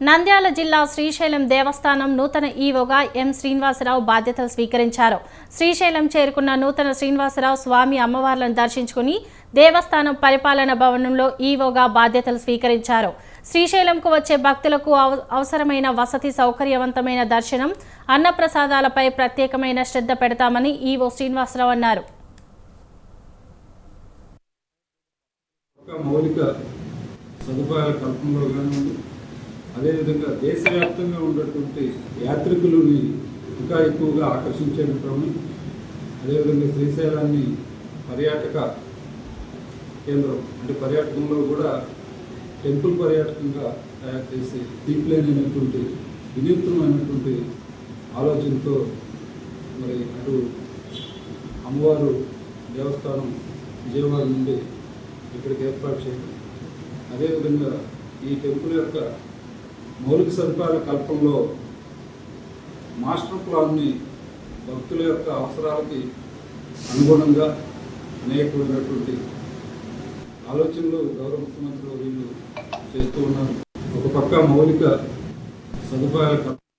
నంద్యాల జిల్లా శ్రీశైలం దేవస్థానం నూతన ఈవోగా ఎం శ్రీనివాసరావు బాధ్యతలు స్వీకరించారు. శ్రీశైలం చేరుకున్న నూతన శ్రీనివాసరావు స్వామి అమ్మవార్లను దర్శించుకుని దేవస్థానం పరిపాలన భవనంలో ఈవోగా బాధ్యతలు స్వీకరించారు. శ్రీశైలంకు వచ్చే భక్తులకు అవసరమైన వసతి సౌకర్యవంతమైన దర్శనం అన్నప్రసాదాలపై ప్రత్యేకమైన శ్రద్ధ పెడతామని ఈవో శ్రీనివాసరావు అన్నారు. మౌలిక సదుపాయాల కల్పనలో కానివ్వండి అదేవిధంగా దేశవ్యాప్తంగా ఉన్నటువంటి యాత్రికులని ఇంకా ఎక్కువగా ఆకర్షించే క్రమం అదేవిధంగా శ్రీశైలాన్ని పర్యాటక కేంద్రం అంటే పర్యాటకంలో కూడా టెంపుల్ పర్యాటకంగా తయారు చేసి డీప్లైన్ అయినటువంటి వినూత్నమైనటువంటి ఆలోచనతో మరి అటు అమ్మవారు దేవస్థానం విజయవాడ నుండి ఇక్కడికి ఏర్పాటు చేయడం. అదేవిధంగా ఈ టెంపుల్ యొక్క మౌలిక సదుపాయాల కల్పనలో మాస్టర్ ప్లాన్ని భక్తుల యొక్క అవసరాలకి అనుగుణంగా అనేకమైనటువంటి ఆలోచనలు గౌరవ ముఖ్యమంత్రులు వీళ్ళు చేస్తూ ఉన్నారు. ఒక పక్క మౌలిక సదుపాయాల కల్పన